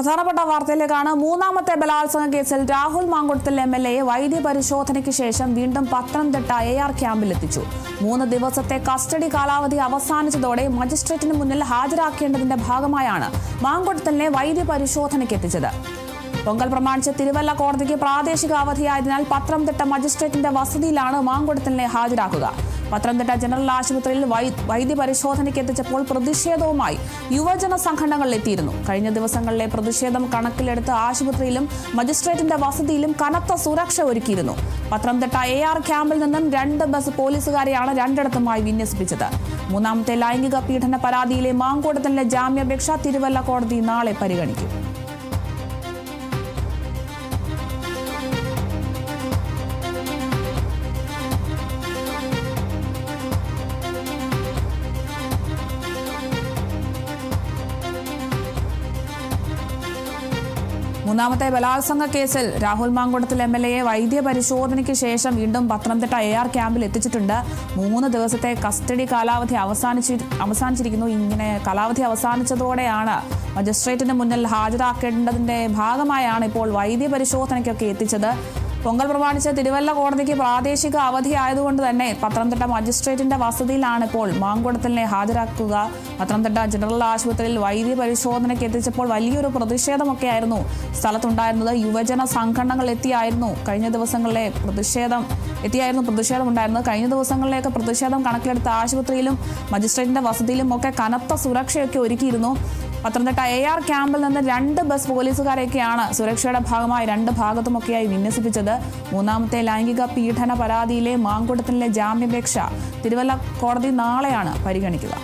പ്രധാനപ്പെട്ട വാർത്തയിലേക്കാണ് മൂന്നാമത്തെ ബലാത്സംഗ കേസിൽ രാഹുൽ മാങ്കുളത്തിൽ എം എൽ എയെ വൈദ്യ പരിശോധനയ്ക്ക് ശേഷം വീണ്ടും പത്തനംതിട്ട എ ആർ ക്യാമ്പിലെത്തിച്ചു. മൂന്ന് ദിവസത്തെ കസ്റ്റഡി കാലാവധി അവസാനിച്ചതോടെ മജിസ്ട്രേറ്റിന് മുന്നിൽ ഹാജരാക്കേണ്ടതിന്റെ ഭാഗമായാണ് മാങ്കുളത്തലിനെ വൈദ്യ പരിശോധനയ്ക്ക് എത്തിച്ചത്. പൊങ്കൽ പ്രമാണിച്ച് തിരുവല്ല കോടതിക്ക് പ്രാദേശിക അവധിയായതിനാൽ പത്തനംതിട്ട മജിസ്ട്രേറ്റിന്റെ വസതിയിലാണ് മാങ്കുളത്തലിനെ ഹാജരാക്കുക. പത്തനംതിട്ട ജനറൽ ആശുപത്രിയിൽ വൈദ്യ പരിശോധനയ്ക്ക് എത്തിച്ചപ്പോൾ പ്രതിഷേധവുമായി യുവജന സംഘടനകൾ എത്തിയിരുന്നു. കഴിഞ്ഞ ദിവസങ്ങളിലെ പ്രതിഷേധം കണക്കിലെടുത്ത് ആശുപത്രിയിലും മജിസ്ട്രേറ്റിന്റെ വസതിയിലും കനത്ത സുരക്ഷ ഒരുക്കിയിരുന്നു. പത്തനംതിട്ട എ ആർ ക്യാമ്പിൽ നിന്നും രണ്ട് ബസ് പോലീസുകാരെയാണ് രണ്ടിടത്തുമായി വിന്യസിപ്പിച്ചത്. മൂന്നാമത്തെ ലൈംഗിക പീഡന പരാതിയിലെ മാങ്കൂട്ടത്തിലെ ജാമ്യാപേക്ഷ തിരുവല്ല കോടതി നാളെ പരിഗണിക്കും. മൂന്നാമത്തെ ബലാത്സംഗ കേസിൽ രാഹുൽ മാങ്കുടത്തിൽ എം എൽ എയെ വൈദ്യ പരിശോധനയ്ക്ക് ശേഷം വീണ്ടും പത്തനംതിട്ട എ ആർ ക്യാമ്പിൽ എത്തിച്ചിട്ടുണ്ട്. മൂന്ന് ദിവസത്തെ കസ്റ്റഡി കാലാവധി അവസാനിച്ചി അവസാനിച്ചിരിക്കുന്നു. ഇങ്ങനെ കാലാവധി അവസാനിച്ചതോടെയാണ് മജിസ്ട്രേറ്റിന് മുന്നിൽ ഹാജരാക്കേണ്ടതിന്റെ ഭാഗമായാണ് ഇപ്പോൾ വൈദ്യ പരിശോധനയ്ക്കൊക്കെ എത്തിച്ചത്. പൊങ്കൽ പ്രമാണിച്ച് തിരുവല്ല കോടതിക്ക് പ്രാദേശിക അവധി ആയതുകൊണ്ട് തന്നെ പത്തനംതിട്ട മജിസ്ട്രേറ്റിന്റെ വസതിയിലാണ് ഇപ്പോൾ മാങ്കുടത്തിനെ ഹാജരാക്കുക. പത്തനംതിട്ട ജനറൽ ആശുപത്രിയിൽ വൈദ്യ പരിശോധനയ്ക്ക് എത്തിച്ചപ്പോൾ വലിയൊരു പ്രതിഷേധമൊക്കെയായിരുന്നു. സ്ഥലത്തുണ്ടായിരുന്നത് യുവജന സംഘടനകൾ എത്തിയായിരുന്നു. കഴിഞ്ഞ ദിവസങ്ങളിലെ പ്രതിഷേധം എത്തിയായിരുന്നു പ്രതിഷേധം ഉണ്ടായിരുന്നത് കഴിഞ്ഞ ദിവസങ്ങളിലെയൊക്കെ പ്രതിഷേധം കണക്കിലെടുത്ത ആശുപത്രിയിലും മജിസ്ട്രേറ്റിന്റെ വസതിയിലും ഒക്കെ കനത്ത സുരക്ഷയൊക്കെ ഒരുക്കിയിരുന്നു. പത്തനംതിട്ട എ ആർ ക്യാമ്പിൽ നിന്ന് രണ്ട് ബസ് പോലീസുകാരെയൊക്കെയാണ് സുരക്ഷയുടെ ഭാഗമായി രണ്ട് ഭാഗത്തുമൊക്കെയായി വിന്യസിപ്പിച്ചത്. മൂന്നാമത്തെ ലൈംഗിക പീഡന പരാതിയിലെ മാങ്കുടത്തിലെ ജാമ്യാപേക്ഷ തിരുവല്ല കോടതി നാളെയാണ് പരിഗണിക്കുക.